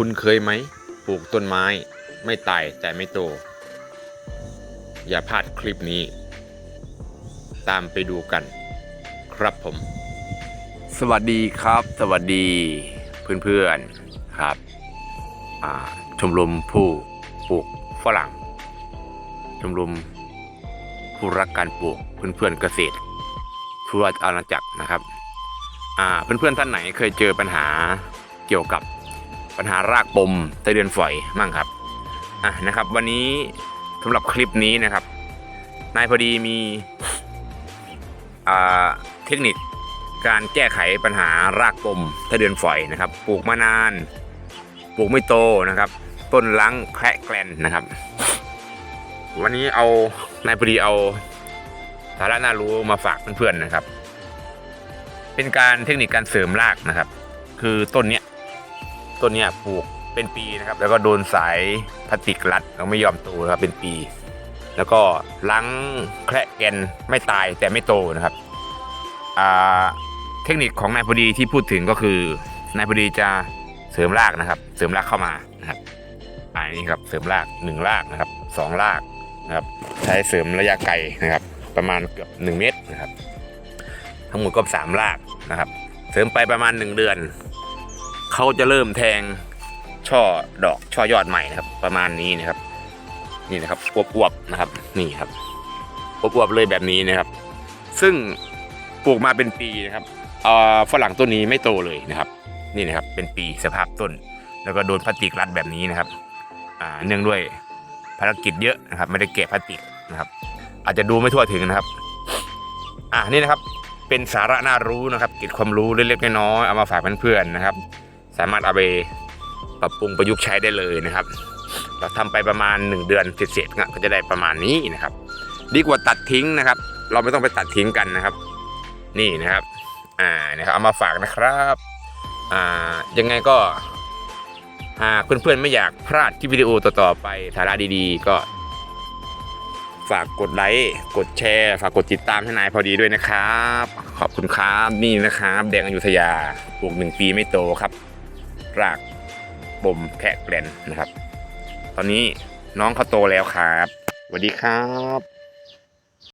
คุณเคยไหมปลูกต้นไม้ ไม่ตายแต่ไม่โต อย่าพลาดคลิปนี้ ตามไปดูกัน ครับผม สวัสดีครับ สวัสดีเพื่อนๆครับชมรมผู้ปลูกฝรั่ง ชมรมผู้รักการปลูกเพื่อนๆเกษตรทั่วอาณาจักรนะครับอ่าเพื่อนๆท่านไหนเคยเจอปัญหาเกี่ยวกับ ปัญหารากปมไส้เดือนฝอยมั่งครับอะนะครับ วันนี้สำหรับคลิปนี้นะครับ นายพอดีมีอ่าเทคนิคการแก้ไขปัญหารากปมถ้าเดือนฝอยนะครับ ปลูกมานาน ปลูกไม่โตนะครับ ต้นลังแคระแกลนนะครับ วันนี้เอานายพอดีเอาสาระน่ารู้มาฝากเพื่อนๆนะครับ เป็นการเทคนิคการเสริมรากนะครับ คือต้นเนี้ย ต้นเนี้ยปลูกเป็นปีนะครับ แล้วก็โดนสายพลาสติกรัดแล้วไม่ยอมโตนะครับเป็นปี แล้วก็ลังแคระแกนไม่ตายแต่ไม่โตนะครับเทคนิคของนายพอดีที่พูดถึงก็คือนายพอดีจะเสริมรากนะครับ เสริมรากเข้ามานะครับอ่านี่ครับเสริมรากหนึ่งรากนะครับสองรากนะครับใช้เสริมระยะไกลนะครับ ประมาณเกือบ1เมตรนะครับ ทั้งหมดก็สามรากนะครับ เสริมไปประมาณ 1 เดือน เขาจะเริ่มแทงช่อดอกช่อยอดใหม่นะครับ ประมาณนี้นะครับ นี่นะครับอวบๆนะครับ นี่ครับอวบๆเลยแบบนี้นะครับ ซึ่งปลูกมาเป็นปีนะครับเออฝรั่งต้นนี้ไม่โตเลยนะครับ นี่นะครับเป็นปีสภาพต้น แล้วก็โดนพลาสติกรัดแบบนี้นะครับอ่าเนื่องด้วยภารกิจเยอะนะครับ ไม่ได้เก็บพลาสติกนะครับ อาจจะดูไม่ทั่วถึงนะครับ อ่านี่นะครับเป็นสาระน่ารู้นะครับเกิจความรู้เล็กๆน้อยๆเอามาฝากเพื่อนๆนะครับ สามารถเอาไปปรับปรุงประยุกต์ใช้ได้เลยนะครับ เราทำไปประมาณ 1 เดือนเสร็จๆก็จะได้ประมาณนี้นะครับ ดีกว่าตัดทิ้งนะครับ เราไม่ต้องไปตัดทิ้งกันนะครับ นี่นะครับอ่านะครับเอามาฝากนะครับอ่ายังไงก็หากเพื่อนๆไม่อยากพลาดคลิปวิดีโอต่อๆไปสาระดีๆ ก็ ฝากกดไลค์กดแชร์ ฝากกดติดตามให้นายพอดีด้วยนะครับ ขอบคุณครับนี่นะครับ แดงอยุธยาปลูกหนึ่งปีไม่โตครับ รากบ่มแค่แกลนนะครับ ตอนนี้น้องเขาโตแล้วครับสวัสดีครับ